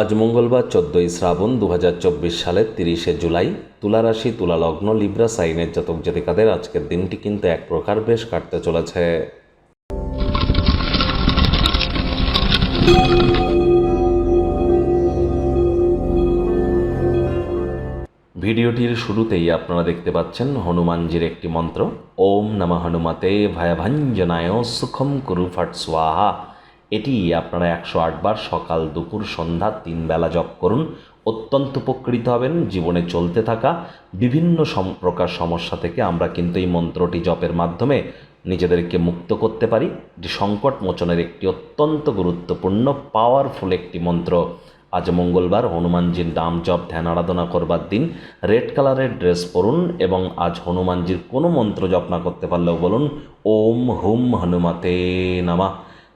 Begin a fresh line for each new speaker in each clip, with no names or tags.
আজ মঙ্গলবার চোদ্দই শ্রাবণ দু হাজার চব্বিশ সালের তিরিশে জুলাই তুলা রাশি তুলা লগ্ন লিব্রা, সাইনের জাতক জাতিকাদের আজকের দিনটি কিন্তু এক প্রকার বেশ কাটতে চলেছে। ভিডিওটির শুরুতেই আপনারা দেখতে পাচ্ছেন হনুমানজির একটি মন্ত্র, ওম নমঃ হনুমতে ভয়াভঞ্জনায় সুখম কুরু ফট স্বাহা। এটি আপনারা একশো আটবার সকাল দুপুর সন্ধ্যা তিন বেলা জপ করুন। অত্যন্ত উপকৃত হবেন জীবনে চলতে থাকা বিভিন্ন প্রকার সমস্যা থেকে। আমরা কিন্তু এই মন্ত্রটি জপের মাধ্যমে নিজেদেরকে মুক্ত করতে পারি। এটি সংকট মোচনের একটি অত্যন্ত গুরুত্বপূর্ণ পাওয়ারফুল একটি মন্ত্র। আজ মঙ্গলবার হনুমানজির নাম জপ, ধ্যান, আরাধনা করবার দিন। রেড কালারের ড্রেস পরুন এবং আজ হনুমানজির কোনো মন্ত্র জপ না করতে পারলেও বলুন, ওম হুম হনুমাতে নামা।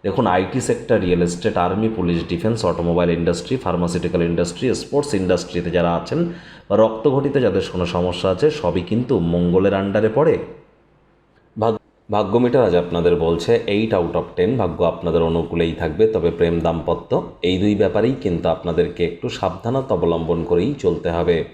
দেখুন IT sector real estate army police defence automobile industry pharmaceutical industry sports ইন্ডাস্ট্রিতে যারা আছেন বা রক্তঘটিতে যাদের কোনো সমস্যা আছে, সবই কিন্তু মঙ্গলের আন্ডারে পড়ে। ভাগ- ভাগ্য মিটার আজ আপনাদের বলছে এইট আউট অফ টেন ভাগ্য আপনাদের অনুকূলেই থাকবে, তবে প্রেম দাম্পত্য, এই দুই ব্যাপারেই কিন্তু আপনাদেরকে একটু সাবধানতা অবলম্বন করেই চলতে হবে।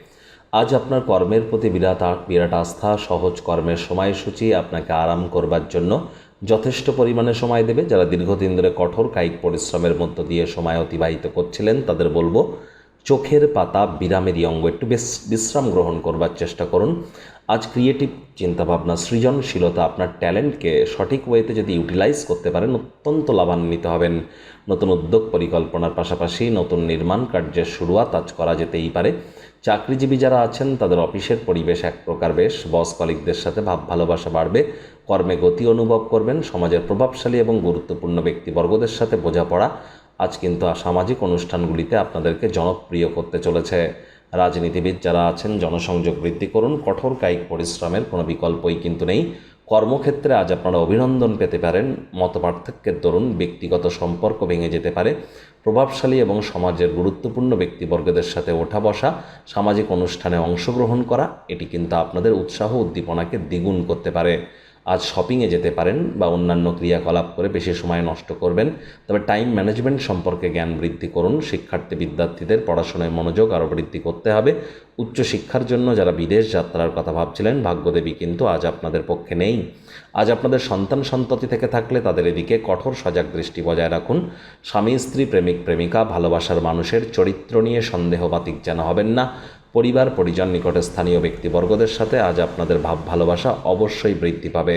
আজ আপনার কর্মের প্রতি বিরাট বিরাট আস্থা, সহজ কর্মের সময়সূচি আপনাকে আরাম করবার জন্য যথেষ্ট পরিমাণে সময় দেবে যারা দীর্ঘদিন ধরে কঠোর কায়িক পরিশ্রমের মধ্য দিয়ে সময় অতিবাহিত করছিলেন, তাদের বলব চোখের পাতা বিরামেরই অঙ্গ, একটু বেশ বিশ্রাম গ্রহণ করবার চেষ্টা করুন। আজ ক্রিয়েটিভ চিন্তাভাবনা সৃজনশীলতা আপনার ট্যালেন্টকে সঠিক ওয়েতে যদি ইউটিলাইজ করতে পারেন, অত্যন্ত লাভান্বিত হবেন। নতুন উদ্যোগ পরিকল্পনার পাশাপাশি নতুন নির্মাণ কার্যের শুরুয়াত আজ করা যেতেই পারে। চাকরিজীবী যারা আছেন, তাদের অফিসের পরিবেশ এক প্রকার বেশ। বস কলিকদের সাথে ভাব ভালোবাসা বাড়বে। কর্মে গতি অনুভব করবেন। সমাজের প্রভাবশালী এবং গুরুত্বপূর্ণ ব্যক্তিবর্গদের সাথে বোঝাপড়া আজ কিন্তু সামাজিক অনুষ্ঠানগুলিতে আপনাদেরকে জনপ্রিয় করতে চলেছে। রাজনীতিবিদ যারা আছেন, জনসংযোগ বৃদ্ধি করুন, কঠোর কায়িক পরিশ্রমের কোনো বিকল্পই কিন্তু নেই। কর্মক্ষেত্রে আজ আপনারা অভিনন্দন পেতে পারেন। মতপার্থক্যের দরুন ব্যক্তিগত সম্পর্ক ভেঙে যেতে পারে। প্রভাবশালী এবং সমাজের গুরুত্বপূর্ণ ব্যক্তিবর্গদের সাথে ওঠা বসা, সামাজিক অনুষ্ঠানে অংশগ্রহণ করা, এটি কিন্তু আপনাদের উৎসাহ উদ্দীপনাকে দ্বিগুণ করতে পারে। আজ শপিংয়ে যেতে পারেন বা অন্যান্য ক্রিয়াকলাপ করে বেশি সময় নষ্ট করবেন। তবে টাইম ম্যানেজমেন্ট সম্পর্কে জ্ঞান বৃদ্ধি করুন। শিক্ষার্থী, বিদ্যার্থীদের পড়াশোনায় মনোযোগ আরও বৃদ্ধি করতে হবে। উচ্চশিক্ষার জন্য যারা বিদেশ যাত্রার কথা ভাবছিলেন, ভাগ্যদেবী কিন্তু আজ আপনাদের পক্ষে নেই। আজ আপনাদের সন্তান সন্ততি থেকে থাকলে তাদের এদিকে কঠোর সজাগ দৃষ্টি বজায় রাখুন। স্বামী, স্ত্রী, প্রেমিক, প্রেমিকা, ভালোবাসার মানুষের চরিত্র নিয়ে সন্দেহবাতিক যেন হবেন না। পরিবার পরিজন নিকটে স্থানীয় ব্যক্তিবর্গদের সাথে আজ আপনাদের ভাব ভালোবাসা অবশ্যই বৃদ্ধি পাবে।